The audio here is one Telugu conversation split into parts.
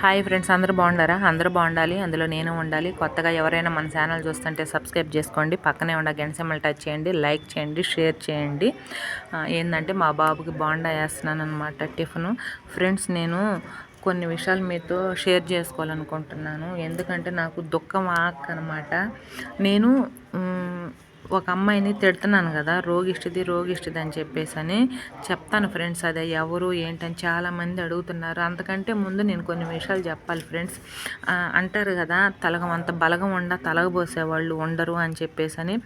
హాయ్ ఫ్రెండ్స్ అందరూ బాగుండారా అందరూ బాగుండాలి అందులో నేను ఉండాలి. కొత్తగా ఎవరైనా మన ఛానల్ చూస్తుంటే సబ్స్క్రైబ్ చేసుకోండి. పక్కనే ఉన్న గెంటసెమ్మలు టచ్ చేయండి లైక్ చేయండి షేర్ చేయండి. ఏంటంటే మా బాబుకి బాండా వేస్తున్నాను అనమాట టిఫిన్. ఫ్రెండ్స్ నేను కొన్ని విషయాలు మీతో షేర్ చేసుకోవాలనుకుంటున్నాను. ఎందుకంటే నాకు దుఃఖం ఆక్ అనమాట నేను ఒక అమ్మాయిని తిడుతున్నాను కదా రోగిష్టిది రోగిష్టిది అని చెప్పేసి అని చెప్తాను ఫ్రెండ్స్. అదే ఎవరు ఏంటని చాలామంది అడుగుతున్నారు. అంతకంటే ముందు నేను కొన్ని విషయాలు చెప్పాలి ఫ్రెండ్స్. అంటారు కదా తలగం అంత బలగం ఉండ తలగబోసేవాళ్ళు ఉండరు అని చెప్పేసి అని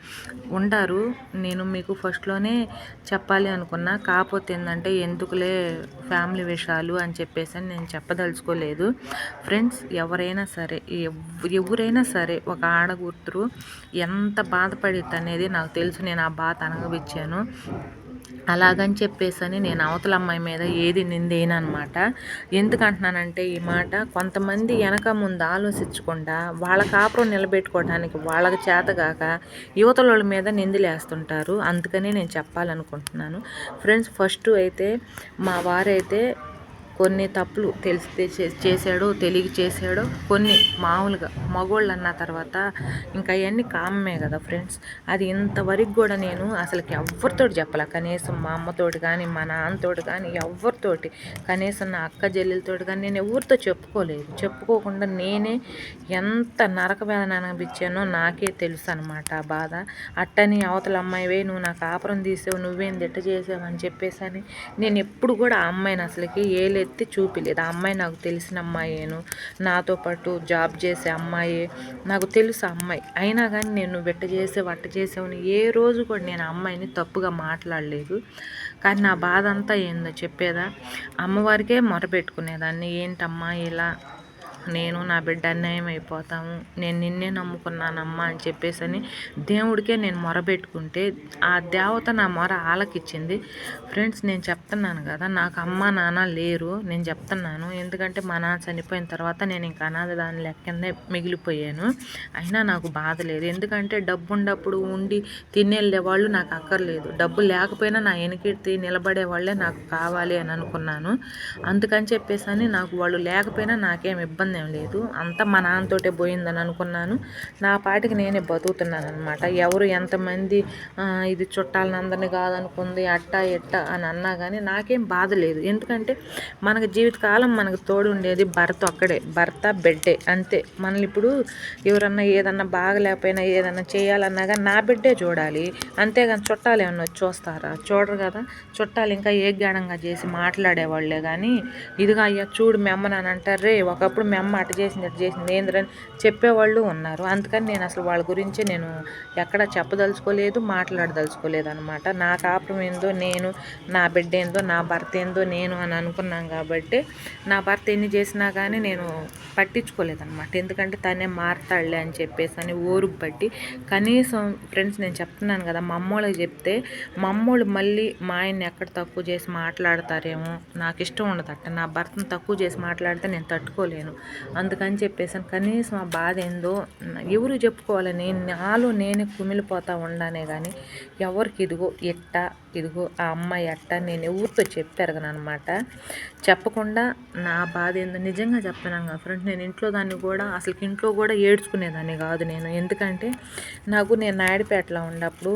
ఉండారు. నేను మీకు ఫస్ట్లోనే చెప్పాలి అనుకున్నా. కాకపోతే ఏంటంటే ఎందుకులే ఫ్యామిలీ విషయాలు అని చెప్పేసి అని నేను చెప్పదలుచుకోలేదు. ఫ్రెండ్స్ ఎవరైనా సరే ఎవ్- ఎవరైనా సరే ఒక ఆడకూతురు ఎంత బాధపడిద్ది అనేది నాకు తెలుసు నేను ఆ బాధ అనుభవించాను. అలాగని చెప్పేసని నేను అవతల అమ్మాయి మీద ఏది నిందేను అనమాట ఎందుకంటున్నానంటే ఈ మాట కొంతమంది వెనక ముందు ఆలోచించకుండా వాళ్ళ కాపురం నిలబెట్టుకోవడానికి వాళ్ళకి చేతగాక యువతల మీద నిందిలేస్తుంటారు. అందుకని నేను చెప్పాలనుకుంటున్నాను. ఫ్రెండ్స్ ఫస్ట్ అయితే మా వారైతే కొన్ని తప్పులు తెలిసి చేశాడో తెలియ చేశాడో కొన్ని మామూలుగా మగోళ్ళు అన్న తర్వాత ఇంకా అవన్నీ కామమే కదా ఫ్రెండ్స్. అది ఇంతవరకు కూడా నేను అసలుకి ఎవరితోటి చెప్పాల. కనీసం మా అమ్మతోటి కానీ మా నాన్నతోటి కానీ ఎవరితోటి కనీసం నా అక్క చెల్లెలతోటి కానీ నేను ఎవరితో చెప్పుకోలేదు. చెప్పుకోకుండా నేనే ఎంత నరక వేదన అనిపించానో నాకే తెలుసు అనమాట ఆ బాధ. అట్టని అవతల అమ్మాయివే నువ్వు నా కాపురం తీసావు నువ్వేం దిట్ట చేసావు అని చెప్పేసి అని నేను ఎప్పుడు కూడా ఆ అమ్మాయిని అసలుకి ఏలెత్తి చూపిలేదు. ఆ అమ్మాయి నాకు తెలిసిన అమ్మాయేను నాతో పాటు జాబ్ చేసే అమ్మాయి నాకు తెలుసు ఆ అమ్మాయి. అయినా కానీ నేను వెట్ట చేసే వట్ట చేసావని ఏ రోజు కూడా నేను అమ్మాయిని తప్పుగా మాట్లాడలేదు. కానీ నా బాధ అంతా ఏందో చెప్పేదా? అమ్మవారికే మొరపెట్టుకునేదాన్ని ఏంటమ్మా ఇలా? నేను నా బిడ్డ అన్యాయం అయిపోతాము నేను నిన్నే నమ్ముకున్నానమ్మా అని చెప్పేసి అని దేవుడికే నేను మొరబెట్టుకుంటే ఆ దేవత నా మొర ఆలకిచ్చింది. ఫ్రెండ్స్ నేను చెప్తున్నాను కదా నాకు అమ్మ నాన్న లేరు నేను చెప్తున్నాను. ఎందుకంటే మా నాన్న చనిపోయిన తర్వాత నేను ఇంకా అనాథ దాని లెక్కనే మిగిలిపోయాను. అయినా నాకు బాధ లేదు. ఎందుకంటే డబ్బు ఉన్నప్పుడు ఉండి తినేళ్ళే వాళ్ళు నాకు అక్కర్లేదు. డబ్బు లేకపోయినా నా వెనకెత్తి నిలబడే వాళ్ళే నాకు కావాలి అని అనుకున్నాను. అందుకని చెప్పేసి అని నాకు వాళ్ళు లేకపోయినా నాకేం ఇబ్బంది ఏం లేదు. అంతా మా నాన్నతోటే పోయిందని అనుకున్నాను. నా పాటికి నేనే బతుకుతున్నాను అనమాట ఎవరు ఎంతమంది ఇది చుట్టాలని అందరిని కాదనుకుంది అట్ట ఎట్ట అని అన్నా కానీ నాకేం బాధ లేదు. ఎందుకంటే మనకు జీవితకాలం మనకు తోడు ఉండేది భర్త ఒక్కడే. భర్త బిడ్డే. అంతే. మనల్ని ఇప్పుడు ఎవరన్నా ఏదన్నా బాగలేకపోయినా ఏదన్నా చేయాలన్నా కానీ నా బిడ్డే చూడాలి. అంతేగాని చుట్టాలు ఏమన్నా వచ్చి చూస్తారా? చూడరు కదా. చుట్టాలు ఇంకా ఏ చేసి మాట్లాడేవాళ్ళే కానీ ఇదిగా అయ్యా చూడు మెమ్మనని అమ్మ అంటారు రే ఒకప్పుడు అమ్మ అటు చేసింది అటు చేసింది ఏంద్రని చెప్పేవాళ్ళు ఉన్నారు. అందుకని నేను అసలు వాళ్ళ గురించి నేను ఎక్కడ చెప్పదలుచుకోలేదు మాట్లాడదలుచుకోలేదు అనమాట నా కాపురం ఏందో నేను నా బిడ్డ ఏందో నా భర్త ఏందో నేను అని అనుకున్నాం కాబట్టి నా భర్త ఎన్ని చేసినా కానీ నేను పట్టించుకోలేదన్నమాట. ఎందుకంటే తనే మారతాడులే అని చెప్పేసి అని ఊరుకు బట్టి కనీసం ఫ్రెండ్స్ నేను చెప్తున్నాను కదా మా అమ్మోళ్ళకి చెప్తే మా అమ్మోళ్ళు మళ్ళీ మా ఆయన్ని ఎక్కడ తక్కువ చేసి మాట్లాడతారేమో నాకు ఇష్టం ఉండదట. నా భర్తను తక్కువ చేసి మాట్లాడితే నేను తట్టుకోలేను. అందుకని చెప్పేసాను. కనీసం ఆ బాధ ఏందో ఎవరు చెప్పుకోవాలని నాలో నేనే కుమిలిపోతా ఉండానే కానీ ఎవరికి ఇదిగో ఎట్ట ఇదిగో ఆ అమ్మాయి అట్ట నేను ఊరితో చెప్పారు చెప్పకుండా నా బాధ ఏందో నిజంగా చెప్తున్నాను ఫ్రెండ్స్ నేను ఇంట్లో దాన్ని కూడా అసలు ఇంట్లో కూడా ఏడ్చుకునేదాన్ని కాదు నేను. ఎందుకంటే నాకు నేను నాయుడుపేటలో ఉన్నప్పుడు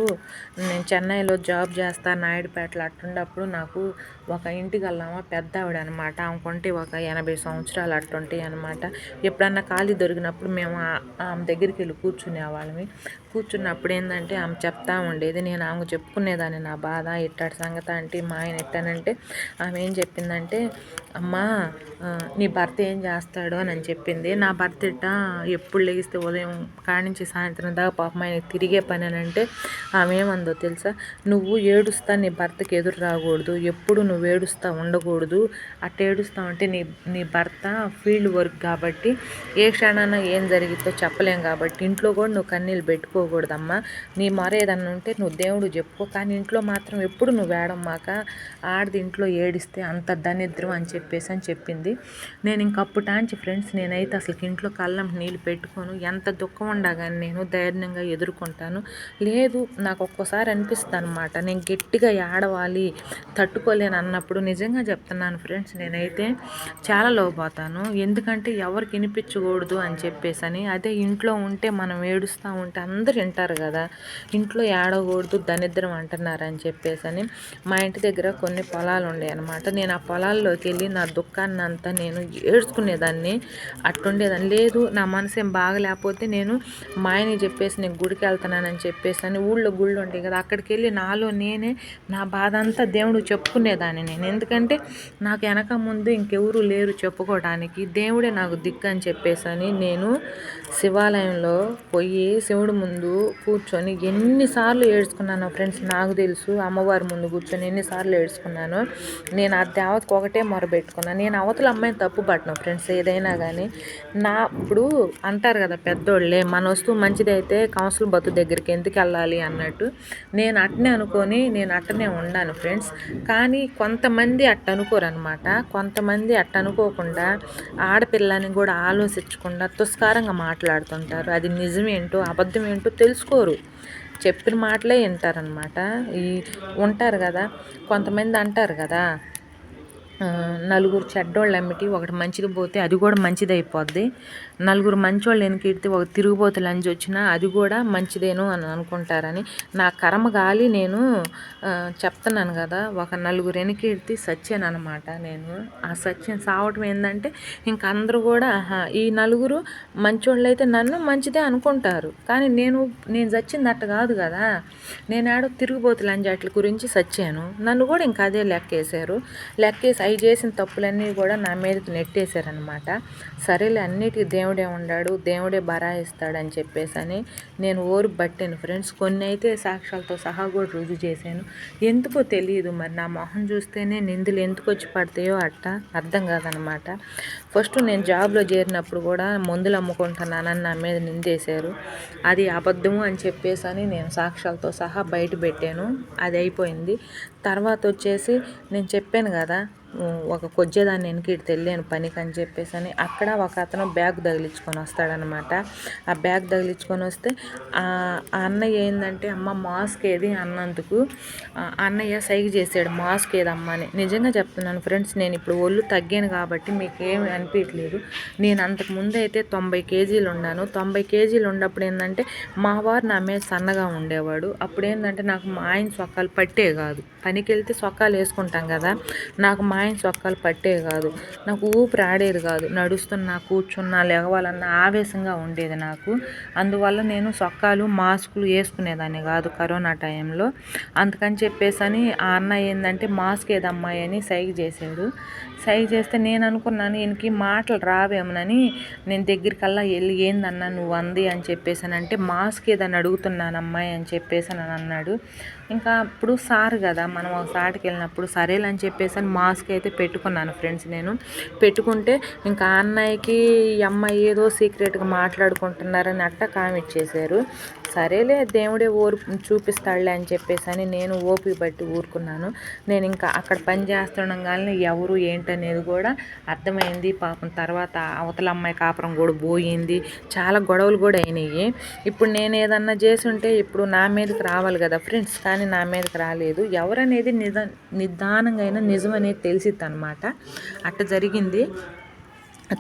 నేను చెన్నైలో జాబ్ చేస్తా నాయుడుపేటలో అట్టుండప్పుడు నాకు ఒక ఇంటికి వెళ్ళామా పెద్ద ఆవిడ అనమాట ఆమెకుంటే ఒక ఎనభై సంవత్సరాలు అట్టుంటాయి అనమాట ఎప్పుడన్నా ఖాళీ దొరికినప్పుడు మేము ఆమె దగ్గరికి వెళ్ళి కూర్చునే కూర్చునేవాళ్ళమి. కూర్చున్నప్పుడు ఏంటంటే ఆమె చెప్తా ఉండేది నేను ఆమె చెప్పుకునేదాన్ని నా బాధ. ఇట్టాడు సంగతి అంటే మా ఆయన ఎట్టానంటే ఆమె ఏం చెప్పిందంటే అమ్మా నీ భర్త ఏం చేస్తాడు? అని అని చెప్పింది. నా భర్త ఇట్ట ఎప్పుడు లేగిస్తే ఉదయం కానించి సాయంత్రం దాకా పాపం ఆయన తిరిగే పని అని అంటే ఆమె ఏమందో తెలుసా? నువ్వు ఏడుస్తా నీ భర్తకి ఎదురు రాకూడదు. ఎప్పుడు నువ్వు ఏడుస్తా ఉండకూడదు. అట్ట ఏడుస్తా అంటే నీ నీ భర్త ఫీల్డ్ వర్క్ కాబట్టి ఏ క్షణాన ఏం జరిగిద్దో చెప్పలేం కాబట్టి ఇంట్లో కూడా నువ్వు కన్నీళ్ళు పెట్టుకోకూడదమ్మా. నీ మొర ఏదన్నా ఉంటే నువ్వు దేవుడు చెప్పుకో. కానీ ఇంట్లో మాత్రం మాత్రం ఎప్పుడు నువ్వు ఏడమ్మాక ఆడది ఇంట్లో ఏడిస్తే అంత దరిద్రం అని చెప్పేసి అని చెప్పింది. నేను ఇంకప్పుటాంచి ఫ్రెండ్స్ నేనైతే అసలు ఇంట్లో కళ్ళం నీళ్ళు పెట్టుకోను. ఎంత దుఃఖం ఉండగానే నేను ధైర్యంగా ఎదుర్కొంటాను. లేదు నాకు ఒక్కోసారి అనిపిస్తుంది అనమాట నేను గట్టిగా ఏడవాలి తట్టుకోలేను అన్నప్పుడు నిజంగా చెప్తున్నాను ఫ్రెండ్స్ నేనైతే చాలా లోపోతాను ఎందుకంటే ఎవరికి వినిపించకూడదు అని చెప్పేసి అని. అదే ఇంట్లో ఉంటే మనం ఏడుస్తూ ఉంటే అందరు వింటారు కదా ఇంట్లో ఏడకూడదు దరిద్రం అంటున్నారని చెప్పి. చెప్పేసి అని మా ఇంటి దగ్గర కొన్ని పొలాలు ఉండేవి అనమాట నేను ఆ పొలాల్లోకి వెళ్ళి నా దుఃఖాన్ని అంతా నేను ఏడ్చుకునేదాన్ని అట్టుండేదాన్ని. లేదు నా మనసు ఏం బాగలేకపోతే నేను మా ఆయనకి చెప్పేసి నేను గుడికి వెళ్తున్నానని చెప్పేసి అని ఊళ్ళో గుళ్ళు ఉంటాయి కదా అక్కడికి వెళ్ళి నాలో నేనే నా బాధ అంతా దేవుడు చెప్పుకునేదాన్ని నేను. ఎందుకంటే నాకు వెనక ముందు ఇంకెవరు లేరు చెప్పుకోవడానికి. దేవుడే నాకు దిక్కు అని చెప్పేసి అని నేను శివాలయంలో పోయి శివుడు ముందు కూర్చొని ఎన్నిసార్లు ఏడ్చుకున్నాను ఫ్రెండ్స్ నాకు తెలుసు. అమ్మవారి ముందు కూర్చొని ఎన్నిసార్లు ఏడ్చుకున్నాను నేను ఆ దేవతకు ఒకటే మొరబెట్టుకున్నాను నేను అవతల అమ్మాయిని తప్పు పట్టను ఫ్రెండ్స్ ఏదైనా కానీ నా ఇప్పుడు అంటారు కదా పెద్దోళ్ళే మన వస్తువు మంచిదైతే కౌన్సిల్ బతు దగ్గరికి ఎందుకు వెళ్ళాలి అన్నట్టు. నేను అట్టనే అనుకొని నేను అట్టనే ఉన్నాను ఫ్రెండ్స్. కానీ కొంతమంది అట్ట అనమాట కొంతమంది అట్ట అనుకోకుండా ఆడపిల్లని కూడా ఆలోచించకుండా తుస్కారంగా మాట్లాడుతుంటారు. అది నిజమేంటో అబద్ధం ఏంటో తెలుసుకోరు. చెప్పిన మాటలే వింటారనమాట ఈ ఉంటారు కదా కొంతమంది అంటారు కదా నలుగురు చెడ్డోళ్ళు ఎమ్మటి ఒకటి మంచిది పోతే అది కూడా మంచిది అయిపోద్ది నలుగురు మంచోళ్ళు వెనకెడితే ఒక తిరుగుబోతు లంచి వచ్చినా అది కూడా మంచిదేను అని అనుకుంటారని నా కర్మ గాలి నేను చెప్తున్నాను కదా ఒక నలుగురు వెనకెడితే సత్యాను అనమాట నేను. ఆ సత్యం సావటం ఏంటంటే ఇంక అందరూ కూడా ఈ నలుగురు మంచోళ్ళు అయితే నన్ను మంచిదే అనుకుంటారు. కానీ నేను నేను చచ్చింది కాదు కదా. నేను ఆడ తిరుగుబోతు లంచి అట్ల గురించి సచ్చాను. నన్ను కూడా ఇంకా అదే లెక్కేశారు. లెక్కేసి అవి చేసిన తప్పులన్నీ కూడా నా మీద నెట్టేశారనమాట సరేలే అన్నిటికీ దేవుడే ఉన్నాడు దేవుడే బరాయిస్తాడు అని చెప్పేసి అని నేను ఓరు పట్టాను ఫ్రెండ్స్ కొన్ని అయితే సాక్ష్యాలతో సహా కూడా రుజువు చేశాను. ఎందుకో తెలియదు మరి నా మొహం చూస్తేనే నిందులు ఎందుకు వచ్చి పడతాయో అట్ట అర్థం కాదనమాట ఫస్ట్ నేను జాబ్లో చేరినప్పుడు కూడా మందులు అమ్ముకుంటున్నానని నా మీద నిందేశారు. అది అబద్ధము అని చెప్పేసి అని నేను సాక్ష్యాలతో సహా బయట పెట్టాను. అది అయిపోయింది. తర్వాత వచ్చేసి నేను చెప్పాను కదా ఒక కొజ్జేదాన్ని వెనక్కి తెలియను పనికి అని చెప్పేసి అని అక్కడ ఒక అతను బ్యాగ్ తగిలించుకొని వస్తాడనమాట. ఆ బ్యాగ్ తగిలించుకొని వస్తే ఆ అన్నయ్య ఏంటంటే అమ్మ మాస్క్ ఏది? అన్నందుకు అన్నయ్య సైగ చేసాడు మాస్క్ ఏదమ్మా అని. నిజంగా చెప్తున్నాను ఫ్రెండ్స్ నేను ఇప్పుడు ఒళ్ళు తగ్గాను కాబట్టి మీకు ఏమి అనిపించలేదు నేను అంతకుముందు అయితే తొంభై కేజీలు ఉన్నాను. తొంభై కేజీలు ఉన్నప్పుడు ఏంటంటే మా వారు నా మీద సన్నగా ఉండేవాడు. అప్పుడు ఏంటంటే నాకు మా ఆయన సొక్కలు పట్టే కాదు. పనికి వెళ్తే సొక్కాలు వేసుకుంటాం కదా నాకు మా ఆయన సొక్కాలు పట్టే కాదు నాకు ఊపిరి ఆడేది కాదు నడుస్తున్నా కూర్చున్నా లేవాలన్నా ఆవేశంగా ఉండేది నాకు. అందువల్ల నేను సొక్కాలు మాస్కులు వేసుకునేదాన్ని కాదు కరోనా టైంలో. అందుకని చెప్పేసి అని ఆ అన్న ఏంటంటే మాస్క్ ఏదమ్మాయి అని సైగ చేశాడు. సైగ చేస్తే నేను అనుకున్నాను ఈయనకి మాటలు రావేమోనని నేను దగ్గరికల్లా వెళ్ళి ఏందన్నా నువ్వు అంది అని చెప్పేసానంటే మాస్క్ ఏదని అడుగుతున్నాను అమ్మాయి అని చెప్పేసి అని అన్నాడు. ఇంకా అప్పుడు సార్ కదా మన ఒక సాటికి వెళ్ళినప్పుడు సరేలని చెప్పేసి అని మాస్క్ అయితే పెట్టుకున్నాను ఫ్రెండ్స్ నేను. పెట్టుకుంటే ఇంకా అన్నయ్యకి ఈ అమ్మాయి ఏదో సీక్రెట్గా మాట్లాడుకుంటున్నారని అట్ట కామెంట్ చేశారు సరేలే దేవుడే ఊరు చూపిస్తాడులే అని చెప్పేసి అని నేను ఓపిక బట్టి ఊరుకున్నాను. నేను ఇంకా అక్కడ పని చేస్తుండగానే ఎవరు ఏంటనేది కూడా అర్థమైంది. పాపం తర్వాత అవతల అమ్మాయి కాపురం కూడా పోయింది. చాలా గొడవలు కూడా అయినాయి. ఇప్పుడు నేను ఏదన్నా చేసి ఉంటే ఇప్పుడు నా మీదకి రావాలి కదా ఫ్రెండ్స్ కానీ నా మీదకి రాలేదు. ఎవరని అనేది నిదా నిదానంగా అయినా నిజం అనేది తెలిసిద్ది అనమాట అట్ట జరిగింది.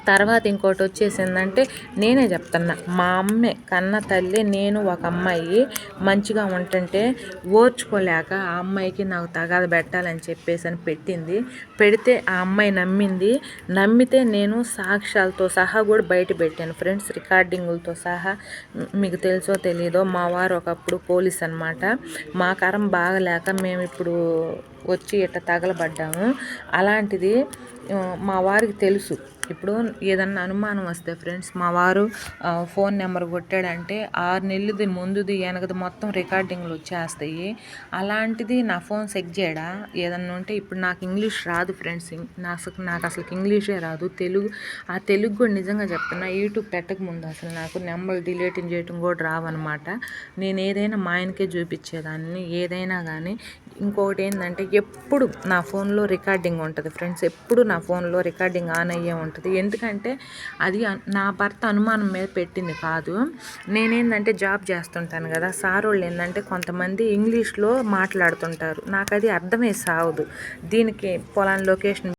తర్వాత ఇంకోటి వచ్చేసిందంటే నేనే చెప్తున్నా. మా అమ్మే కన్న తల్లి నేను ఒక అమ్మాయి మంచిగా ఉంటుంటే ఓర్చుకోలేక ఆ అమ్మాయికి నాకు తగాద పెట్టాలని చెప్పేసి అని పెట్టింది. పెడితే ఆ అమ్మాయి నమ్మింది. నమ్మితే నేను సాక్ష్యాలతో సహా కూడా బయట పెట్టాను. ఫ్రెండ్స్ రికార్డింగులతో సహా మీకు తెలుసో తెలీదో మా వారు ఒకప్పుడు పోలీస్ అనమాట మా కరం బాగలేక మేము ఇప్పుడు వచ్చి ఇట్ట తగలబడ్డాము. అలాంటిది మా వారికి తెలుసు. ఇప్పుడు ఏదన్నా అనుమానం వస్తే ఫ్రెండ్స్ మా వారు ఫోన్ నెంబర్ కొట్టాడంటే ఆరు నెలలది ముందుది వెనకది మొత్తం రికార్డింగ్లు వచ్చేస్తాయి. అలాంటిది నా ఫోన్ చెక్ చేయడా? ఏదన్నా ఉంటే ఇప్పుడు నాకు ఇంగ్లీష్ రాదు ఫ్రెండ్స్ నాకు అసలు నాకు అసలు ఇంగ్లీషే రాదు. తెలుగు ఆ తెలుగు కూడా నిజంగా చెప్తున్నా యూట్యూబ్ పెట్టక ముందు అసలు నాకు నెంబర్ డిలీటింగ్ చేయటం కూడా రావన్నమాట. నేను ఏదైనా మా ఆయనకే చూపించేదాన్ని ఏదైనా కానీ ఇంకొకటి ఏంటంటే ఎప్పుడు నా ఫోన్లో రికార్డింగ్ ఉంటుంది ఫ్రెండ్స్ ఎప్పుడు నా ఫోన్లో రికార్డింగ్ ఆన్ అయ్యే ఉంటుంది. ఎందుకంటే అది నా భర్త అనుమానం మీద పెట్టింది కాదు. నేనేందంటే జాబ్ చేస్తుంటాను కదా. సార్ వాళ్ళు ఏంటంటే కొంతమంది ఇంగ్లీష్లో మాట్లాడుతుంటారు. నాకు అది అర్థమే సావదు. దీనికి పొలాన్ని లొకేషన్